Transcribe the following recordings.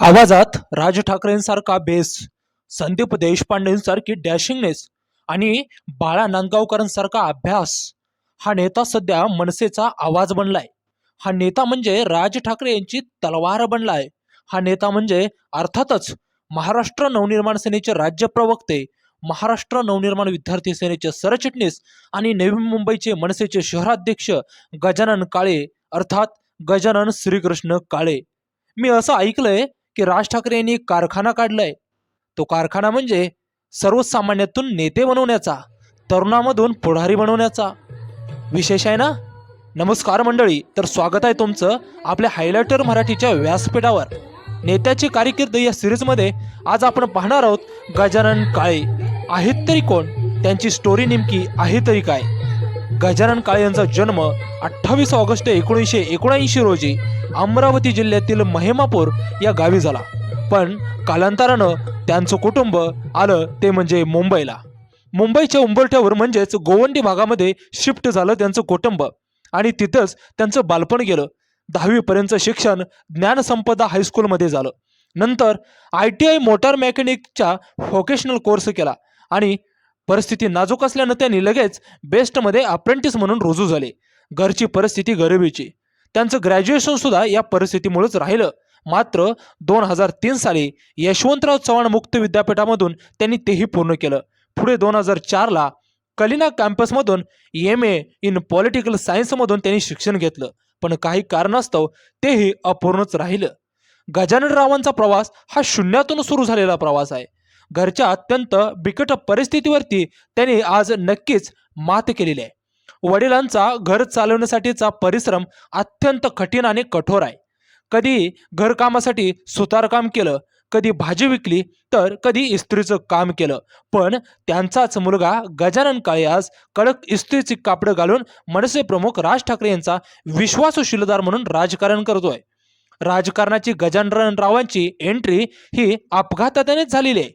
आवाजात राज ठाकरेंसारखा बेस संदीप देशपांडेंसारखी डॅशिंगनेस आणि बाळा नांदगावकरांसारखा अभ्यास हा नेता सध्या मनसेचा आवाज बनलाय. हा नेता म्हणजे राज ठाकरे यांची तलवार बनलाय. हा नेता म्हणजे अर्थातच महाराष्ट्र नवनिर्माण सेनेचे राज्य प्रवक्ते महाराष्ट्र नवनिर्माण विद्यार्थी सेनेचे सरचिटणीस आणि नवी मुंबईचे मनसेचे शहराध्यक्ष गजानन काळे अर्थात गजानन श्रीकृष्ण काळे. मी असं ऐकलंय की राज ठाकरे यांनी कारखाना काढलाय. तो कारखाना म्हणजे सर्वसामान्यातून नेते बनवण्याचा तरुणामधून पुढारी बनवण्याचा विशेष आहे ना? नमस्कार मंडळी तर स्वागत आहे तुमचं आपल्या हायलायटर मराठीच्या व्यासपीठावर. नेत्याची कारकीर्द या सिरीजमध्ये आज आपण पाहणार आहोत गजानन काळे. आहेत तरी कोण? त्यांची स्टोरी नेमकी आहे तरी काय? गजानन काळे यांचा जन्म अठ्ठावीस ऑगस्ट एकोणीसशे एकोणऐंशी रोजी अमरावती जिल्ह्यातील महिमापूर या गावी झाला. पण कालांतरानं त्यांचं कुटुंब आलं ते म्हणजे मुंबईला. मुंबईच्या उंबरठ्यावर म्हणजेच गोवंडी भागामध्ये शिफ्ट झालं त्यांचं कुटुंब आणि तिथंच त्यांचं बालपण गेलं. दहावीपर्यंतचं शिक्षण ज्ञानसंपदा हायस्कूलमध्ये झालं. नंतर आय टी आय मोटार मेकॅनिकच्या व्होकेशनल कोर्स केला आणि परिस्थिती नाजूक असल्यानं त्यांनी लगेच बेस्टमध्ये अप्रेंटिस म्हणून रुजू झाले. घरची परिस्थिती गरिबीची. त्यांचं ग्रॅज्युएशन सुद्धा या परिस्थितीमुळेच राहिलं. मात्र दोन हजार तीन साली यशवंतराव चव्हाण मुक्त विद्यापीठामधून त्यांनी तेही पूर्ण केलं. पुढे दोन हजार चारला कलिना कॅम्पसमधून एम ए इन पॉलिटिकल सायन्समधून त्यांनी शिक्षण घेतलं. पण काही कारणास्तव तेही अपूर्णच राहिलं. गजाननरावांचा प्रवास हा शून्यातून सुरू झालेला प्रवास आहे. घरच्या अत्यंत बिकट परिस्थितीवरती त्यांनी आज नक्कीच मात केलेली आहे. वडिलांचा घर चालवण्यासाठीचा परिश्रम अत्यंत कठीण आणि कठोर आहे. कधी घरकामासाठी सुतारकाम केलं कधी भाजी विकली तर कधी इस्त्रीचं काम केलं. पण त्यांचाच मुलगा गजानन काळे आज कडक इस्त्रीची कापडं घालून मनसे प्रमुख राज ठाकरे यांचा विश्वासशीलदार म्हणून राजकारण करतोय. राजकारणाची गजाननरावांची एंट्री ही अपघातानेच झालेली आहे.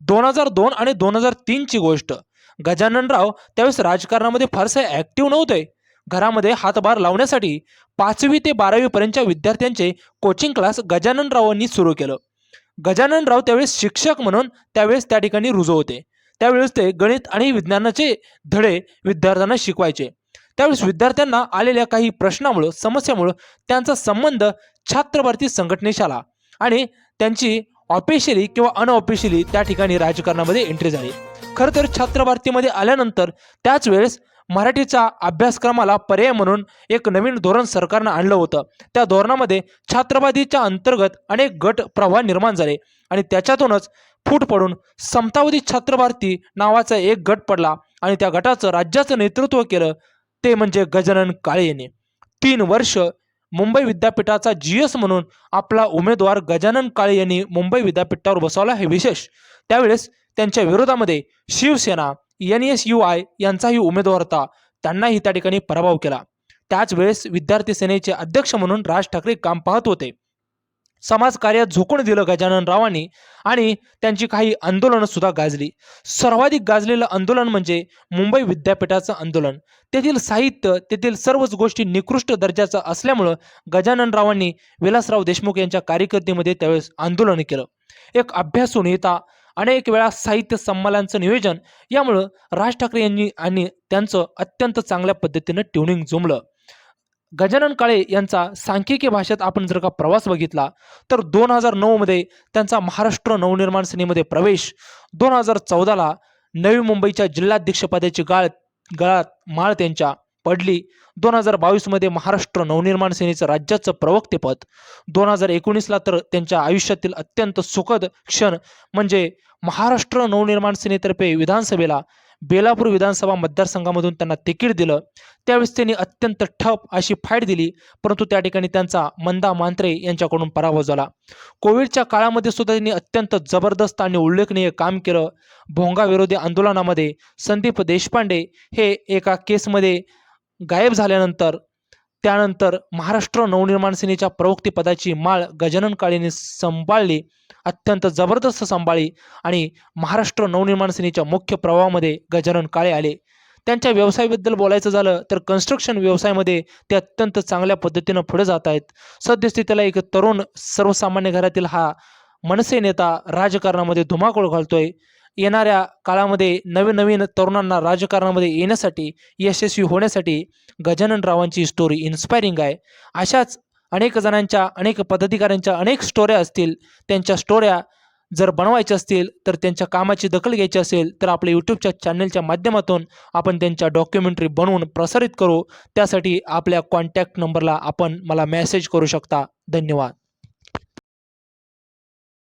दोन हजार दोन आणि दोन हजार तीनची गोष्ट. गजाननराव त्यावेळेस राजकारणामध्ये फारसे ॲक्टिव्ह नव्हते. घरामध्ये हातभार लावण्यासाठी पाचवी ते बारावीपर्यंतच्या विद्यार्थ्यांचे कोचिंग क्लास गजाननरावांनी सुरू केलं. गजाननराव त्यावेळेस शिक्षक म्हणून त्यावेळेस त्या ठिकाणी रुजू होते. त्यावेळेस ते गणित आणि विज्ञानाचे धडे विद्यार्थ्यांना शिकवायचे. त्यावेळेस विद्यार्थ्यांना आलेल्या काही प्रश्नामुळं समस्यामुळं त्यांचा संबंध छात्रभारती संघटनेशी आला आणि त्यांची ऑफिशियली किंवा अनऑफिशियली त्या ठिकाणी राजकारणामध्ये एंट्री झाली. खरं तर छात्र भारतीमध्ये आल्यानंतर त्याच वेळेस मराठीचा अभ्यासक्रमाला पर्याय म्हणून एक नवीन धोरण सरकारनं आणलं होतं. त्या धोरणामध्ये छात्रवादीच्या अंतर्गत अनेक गट प्रवाह निर्माण झाले आणि त्याच्यातूनच फूट पडून समतावधी छात्रभारती नावाचा एक गट पडला आणि त्या गटाचं राज्याचं नेतृत्व केलं ते म्हणजे गजानन काळे यांनी. तीन वर्ष मुंबई विद्यापीठाचा जी एस म्हणून आपला उमेदवार गजानन काळे यांनी मुंबई विद्यापीठावर बसवला हे विशेष. त्यावेळेस त्यांच्या विरोधामध्ये Shiv Sena N S U I यांचाही उमेदवार होता. त्यांनाही त्या ठिकाणी पराभव केला. त्याच वेळेस विद्यार्थी सेनेचे अध्यक्ष म्हणून राज ठाकरे काम पाहत होते. समाजकार्यात झोकून दिलं गजानन रावांनी आणि त्यांची काही आंदोलनं सुद्धा गाजली. सर्वाधिक गाजलेलं आंदोलन म्हणजे मुंबई विद्यापीठाचं आंदोलन. तेथील साहित्य तेथील सर्वच गोष्टी निकृष्ट दर्जाचं असल्यामुळं गजानन रावांनी विलासराव देशमुख यांच्या कारकिर्दीमध्ये त्यावेळेस आंदोलन केलं. एक अभ्यासू नेता अनेक वेळा साहित्य संमेलनाचं नियोजन यामुळं राज ठाकरे यांनी आणि त्यांचं अत्यंत चांगल्या पद्धतीनं ट्युनिंग जुमलं. गजानन काळे यांचा सांख्यिकी भाषेत आपण जर का प्रवास बघितला तर दोन हजार नऊमध्ये त्यांचा महाराष्ट्र नवनिर्माण सेनेमध्ये प्रवेश दोन हजार चौदाला नवी मुंबईच्या जिल्हाध्यक्षपदाची गाळ गळात माळ त्यांच्या पडली दोन हजार बावीसमध्ये महाराष्ट्र नवनिर्माण सेनेचं राज्याचं प्रवक्तेपद दोन हजार एकोणीसला तर त्यांच्या आयुष्यातील अत्यंत सुखद क्षण म्हणजे महाराष्ट्र नवनिर्माण सेनेतर्फे विधानसभेला बेलापूर विधानसभा मतदारसंघामधून त्यांना तिकीट दिलं. त्यावेळेस त्यांनी अत्यंत ठप अशी फाईट दिली परंतु त्या ठिकाणी त्यांचा मंदा मांत्रे यांच्याकडून पराभव झाला. कोविडच्या काळामध्ये सुद्धा त्यांनी अत्यंत जबरदस्त आणि उल्लेखनीय काम केलं. भोंगाविरोधी आंदोलनामध्ये संदीप देशपांडे हे एका केसमध्ये गायब झाल्यानंतर त्यानंतर महाराष्ट्र नवनिर्माण सेनेच्या प्रवक्तेपदाची माळ गजानन काळेने सांभाळली अत्यंत जबरदस्त सांभाळली आणि महाराष्ट्र नवनिर्माण सेनेच्या मुख्य प्रवाहामध्ये गजानन काळे आले. त्यांच्या व्यवसायाबद्दल बोलायचं झालं तर कन्स्ट्रक्शन व्यवसायामध्ये ते अत्यंत चांगल्या पद्धतीनं पुढे जात आहेत. सद्यस्थितीला एक तरुण सर्वसामान्य घरातील हा मनसे नेता राजकारणामध्ये धुमाकूळ घालतोय. येणाऱ्या काळामध्ये नवीन नवीन तरुणांना राजकारणामध्ये येण्यासाठी यशस्वी होण्यासाठी गजानन रावांची स्टोरी इन्स्पायरिंग आहे. अशाच अनेक जणांच्या अनेक पदाधिकाऱ्यांच्या अनेक स्टोऱ्या असतील. त्यांच्या स्टोऱ्या जर बनवायच्या असतील तर त्यांच्या कामाची दखल घ्यायची असेल तर आपल्या यूट्यूबच्या चॅनलच्या माध्यमातून आपण त्यांच्या डॉक्युमेंटरी बनवून प्रसारित करू. त्यासाठी आपल्या कॉन्टॅक्ट नंबरला आपण मला मेसेज करू शकता. धन्यवाद.